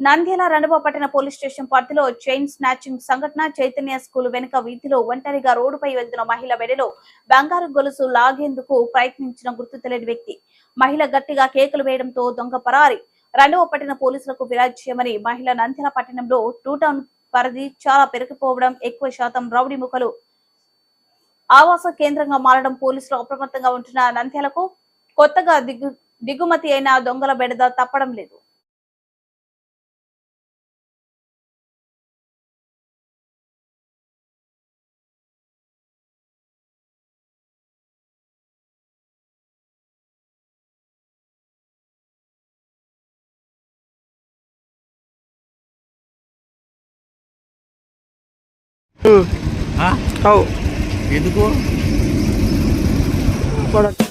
నంద్యాల రెండవ పట్టణ police station పరిధిలో చైన్ స్నాచింగ్ సంఘటన చైతన్య స్కూల్ వెనుక వీధిలో ఒంటరిగా రోడ్డుపై వెళ్తున్న మహిళ వెడలో బంగారు గొలుసు లాగేందుకు ప్రయత్నించిన గుర్తు తెలియని వ్యక్తి. మహిళ గట్టిగా కేకులు వేయడంతో దొంగ పరారి. రెండవ పట్టణ పోలీసులకు ఫిర్యాదు చేయమని మహిళ నంద్యాల పట్టణంలో టూ టౌన్ పరిధి చాలా పెరిగిపోవడం ఎక్కువ శాతం రౌడీ ముఖలు. ఆవాస కేంద్రంగా మారడం పోలీసులు అప్రమత్తంగా ఉంటున్న నంద్యాలకు కొత్తగా దిగు దిగుమతి అయిన దొంగల బెడద తప్పడం లేదు. Ha? Tahu. Itu tu ko. Kau